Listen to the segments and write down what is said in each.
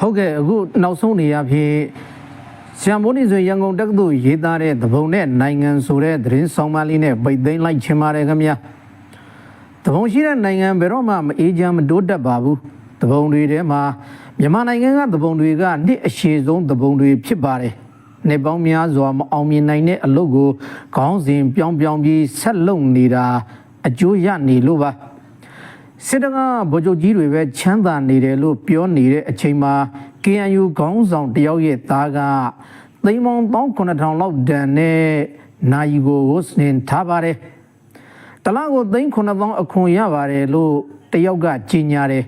ဟုတ်ကဲ့အခုနောက်ဆုံးနေရဖြစ်ဆရာမိုးနေဆိုရန်ကုန်တက္ကသိုလ်ရေးသားတဲ့သဘုံနဲ့နိုင်ငံဆိုတဲ့သတင်းဆောင်မလေးနဲ့ပိတ်သိမ်းလိုက်ချင်ပါတယ်ခင်ဗျာသဘုံရှိတဲ့နိုင်ငံဘယ်တော့မှမအေးချမ်းမတိုးတက်ပါဘူးသဘုံတွေထဲမှာမြန်မာနိုင်ငံကသဘုံတွေကနှစ်အရှည်ဆုံးသဘုံတွေဖြစ်ပါတယ်နှစ်ပေါင်းများစွာမအောင်မြင်နိုင်တဲ့အလုပ်ကိုခေါင်းစဉ်ပြောင်းပြောင်းပြီးဆက်လုပ်နေတာအကျိုးရနေလို့ပါ စစ်တကဗိုလ်ချုပ်ကြီးတွေပဲချမ်းသာနေတယ်လို့ပြောနေတဲ့အချိန်မှာ KNU ခေါင်းဆောင်တယောက်ရဲ့သားကသိန်းပေါင်း19000လောက်တန်နဲ့နိုင်ကိုဝစနင်ထားပါတယ်တလားကိုသိန်း9000အခွန်ရပါတယ်လို့တယောက်ကကြီးညာတယ်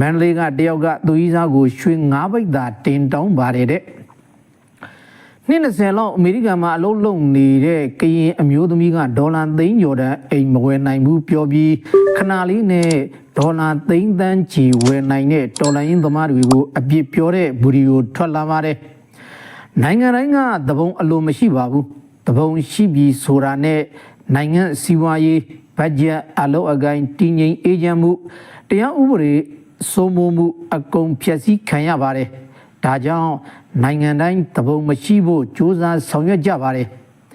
မန္တလေးကတယောက်ကသူကြီးစားကိုရွှေ9ဘိတ်သာတင်တောင်းပါတယ်တဲ့ နှစ်20လောက်အမေရိကန်မှာအလုပ်လုပ်နေတဲ့ကရင်အမျိုးသမီးကဒေါ်လာသိန်းကျော်တန်းအိမ်မဝယ်နိုင်ဘူးပြောပြီးခဏလေးနဲ့ဒေါ်လာသိန်းသန်းချီဝယ်နိုင်တဲ့တော်လိုင်းသမားတွေကိုအပြစ်ပြောတဲ့ဗီဒီယိုထွက်လာပါတယ်။နိုင်ငံတိုင်းကသဘုံအလိုမရှိပါဘူး။သဘုံရှိပြီးဆိုတာနဲ့နိုင်ငံစီးပွားရေးဘတ်ဂျက်အလုပ်အကိုင်းတည်ငြိမ်အေးချမ်းမှုတရားဥပဒေစိုးမိုးမှုအကုန်ဖြည့်ဆည်းခံရပါတယ်။ ဒါကြောင့်နိုင်ငံတိုင်းတဘုံမရှိဖို့စ조사ဆောင်ရွက်ကြပါတယ်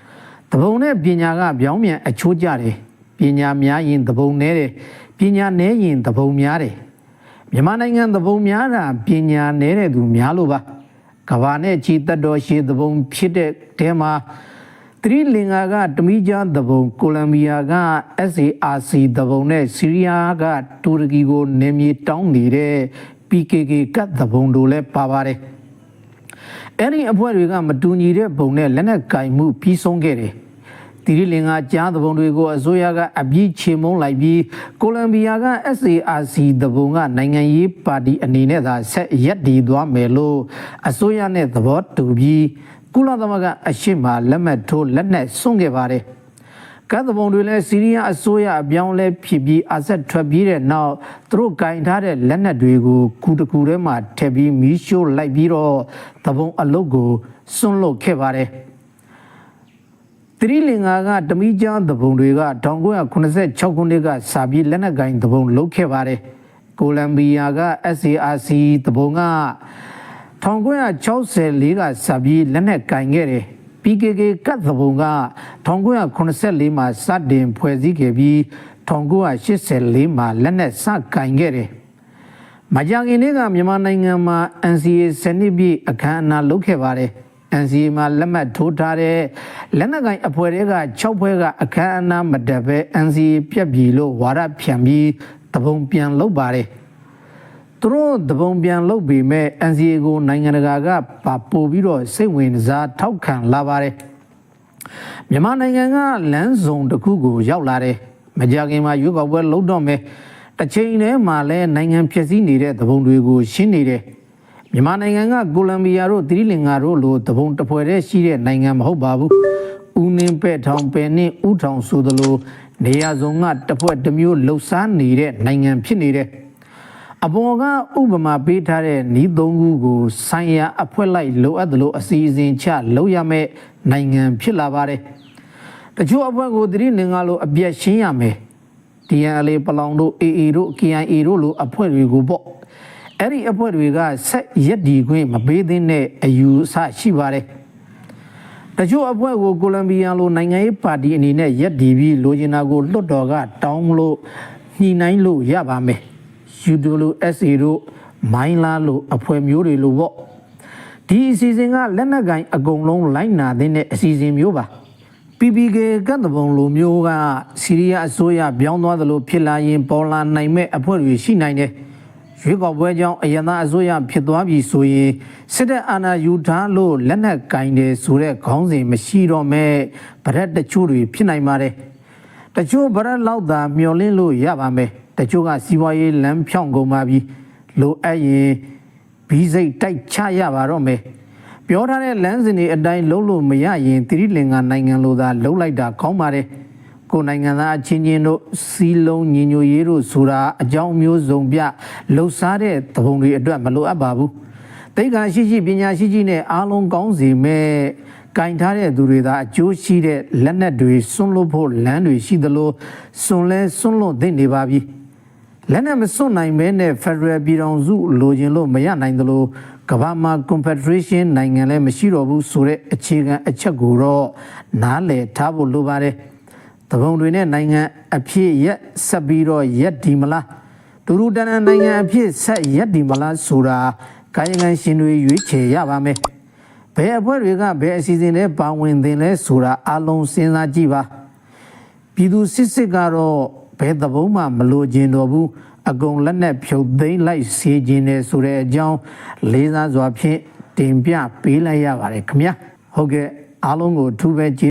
။တဘုံနဲ့ပညာကပြောင်းပြန်အချိုးကြတယ်။ပညာများရင်တဘုံနည်းတယ်။ပညာနည်းရင်တဘုံများတယ်။မြန်မာနိုင်ငံတဘုံများတာပညာနည်းတဲ့သူများလို့ပါ။ကဘာနဲ့ချီတက်တော်ရှိတဘုံဖြစ်တဲ့တဲမှာသရီလင်္ကာကတမိဂျာတဘုံကိုလံဘီယာက SARC တဘုံနဲ့ဆီးရီးယားကတူရကီကိုနေမြေတောင်းနေတဲ့ PKK ကတ်တဘုံတို့လည်းပါပါတယ်။အဲ့ဒီအဖွဲ့တွေကမတူညီတဲ့ဘုံနဲ့လက်နက်ကင်မှုပြီးဆုံးခဲ့တယ်။တီရီလင်ကကြားသဘုံတွေကိုအစိုးရကအပြည့်ချေမုန်းလိုက်ပြီးကိုလံဘီယာက SARC သဘုံကနိုင်ငံရေးပါတီအနေနဲ့သာဆက်ရက်တည်သွားမယ်လို့အစိုးရနဲ့သဘောတူပြီးကုလသမဂ္ဂအရှိမလက်မှတ်ထိုးလက်နက်စွန့်ခဲ့ပါတယ်။ ကတ်သဘုံတွေလည်းစီးရီးယားအစိုးရအပြောင်းလဲဖြစ်ပြီးအဆက်ထွက်ပြေးတဲ့နောက်သူတို့ကင်ထားတဲ့လက်နက်တွေကိုကူတကူထဲမှာထည့်ပြီးမီးရှို့လိုက်ပြီးတော့သဘုံအလုတ်ကိုစွန့်လွတ်ခဲ့ပါတယ်သရီလင်္ကာကတမိကျန်းသဘုံတွေက1986ခုနှစ်ကစာပြီးလက်နက်ကင်သဘုံလုတ်ခဲ့ပါတယ်ကိုလံဘီယာက SARC သဘုံက1964ကစာပြီးလက်နက်ကင်ခဲ့တယ် PKK ကတ်သဘုံက1984မှာစတင်ဖွဲ့စည်းခဲ့ပြီး1984မှာလက်နက်စကင်ခဲ့တယ်။မကြာခင်လေးကမြန်မာနိုင်ငံမှာ NCA စနစ်ပြည့်အခမ်းအနားလုပ်ခဲ့ပါတယ်။ NCA မှာလက်မှတ်ထိုးထားတဲ့လက်နက်ကင်အဖွဲ့တွေက6ဖွဲ့ကအခမ်းအနားမတက်ပဲ NCA ပြက်ပြီလို့ဝါဒဖြန့်ပြီးတဘုံပြန်လုပ်ပါတယ်။ သူတို့တပုံပြန်လုပ်ပေမဲ့ NCA ကိုနိုင်ငံတကာကပါပို့ပြီးတော့စိတ်ဝင်စားထောက်ခံလာပါတယ်မြန်မာနိုင်ငံကလမ်းဆောင်တစ်ခုကိုရောက်လာတယ်မကြခင်မှာရွေးကောက်ပွဲလုပ်တော့မယ်တစ်ချိန်တည်းမှာလည်းနိုင်ငံဖြစ်စည်းနေတဲ့သဘုံတွေကိုရှင်းနေတယ်မြန်မာနိုင်ငံကကိုလံဘီယာတို့သီရိလင်္ကာတို့လိုသဘုံတစ်ဖွဲ့တည်းရှိတဲ့နိုင်ငံမဟုတ်ပါဘူးဦးနှင်းပဲ့ထောင်ပယ်နှင်းဥထောင်ဆိုသလိုနေရာစုံကတစ်ဖွဲ့တစ်မျိုးလှုပ်ရှားနေတဲ့နိုင်ငံဖြစ်နေတယ် အပေါ်ကဥပမာပေးထားတဲ့ဤသုံးခုကိုဆိုင်ရာအဖွဲ့လိုက်လိုအပ်သလိုအစီအစဉ်ချလုပ်ရမယ့်နိုင်ငံဖြစ်လာပါတယ်။တချို့အဖွဲ့ကိုသတိလင်္ကာလိုအပြက်ရှင်းရမယ်။ DNLA ပလောင်တို့ AA တို့ KIA တို့လိုအဖွဲ့တွေကိုပေါ့။အဲ့ဒီအဖွဲ့တွေကဆက်ရက်ဒီခွင့်မပေးသင့်တဲ့အယူအဆရှိပါတယ်။တချို့အဖွဲ့ကိုကိုလံဘီယာလိုနိုင်ငံရေးပါတီအနေနဲ့ရက်ဒီပြီးလိုချင်တာကိုလွတ်တော်ကတောင်းလို့ညှိနှိုင်းလို့ရပါမယ်။ UWSA တို့မိုင်းလာလို့အဖွဲ့မျိုးတွေလို့ပေါ့ဒီအစီအစဉ်ကလက်နက်ကင်အကုန်လုံးလိုက်နာတဲ့အစီအစဉ်မျိုးပါ PPK ကတ်တဘုံလိုမျိုးကစီးရီးယားအစိုးရပြောင်းသွားသလိုဖြစ်လာရင်ပေါ်လာနိုင်မဲ့အဖွဲ့တွေရှိနိုင်တယ်ရွေးကောက်ပွဲကြောင့်အယံသားအစိုးရဖြစ်သွားပြီဆိုရင်စစ်တပ်အာဏာယူထားလို့လက်နက်ကင်တယ်ဆိုတဲ့ခေါင်းစဉ်မရှိတော့မဲ့ဗရက်တချို့တွေဖြစ်နိုင်ပါတယ်တချို့ဗရက်လောက်သာမျောလင်းလို့ရပါမယ် တချို့ကစီးပွားရေးလမ်းဖြောင်းကုန်ပါပြီလိုအပ်ရင်ဘီးစိတ်တိုက်ချရပါတော့မယ်ပြောထားတဲ့လမ်းစဉ်တွေအတိုင်းလုံးလို့မရရင်သတိလင်္ကာနိုင်ငံလိုသာလုံးလိုက်တာကောင်းပါတယ်ကိုယ်နိုင်ငံသားအချင်းချင်းတို့စီလုံးညီညွတ်ရေးတို့ဆိုတာအကြောင်းမျိုးစုံပြလှုပ်ရှားတဲ့သဘုံတွေအတွက်မလိုအပ်ပါဘူးတိတ်ခါရှိရှိပညာရှိရှိနဲ့အားလုံးကောင်းစီမဲ့ကင်ထားတဲ့သူတွေသာအကျိုးရှိတဲ့လက်နက်တွေစွန့်လွတ်ဖို့လမ်းတွေရှိသလိုစွန့်လဲစွန့်လွတ်သိနေပါပြီ လက်နဲ့မစွန့်နိုင်မဲနဲ့ Federal ပြည်ထောင်စုလိုချင်လို့မရနိုင်သလိုကမ္ဘာမှာ Confederation နိုင်ငံလည်းမရှိတော့ဘူးဆိုတဲ့အခြေခံအချက်ကိုတော့နားလည်ထားဖို့လိုပါတယ်။တပုံတွေနဲ့နိုင်ငံအဖြစ်ရက်ဆက်ပြီးတော့ရက်ဒီမလားတူတူတန်တန်နိုင်ငံအဖြစ်ဆက်ရက်ဒီမလားဆိုတာကာယကံရှင်တွေရွေးချယ်ရပါမယ်။ဘယ်အဖွဲ့တွေကဘယ်အစီအစဉ်နဲ့ပါဝင်သင်လဲဆိုတာအလုံးစဉ်းစားကြည့်ပါ။ပြည်သူစစ်စစ်ကတော့ ဘယ်သဘုံမှမလိုချင်တော့ဘူးအကုန်လက်နဲ့ဖြုတ်သိမ်းလိုက်စေခြင်းနဲ့ဆိုတဲ့အကြောင်းလေးစားစွာဖြင့်တင်ပြပေးလိုက်ရပါတယ်ခင်ဗျာဟုတ်ကဲ့အားလုံးကိုအထူးပဲကျေး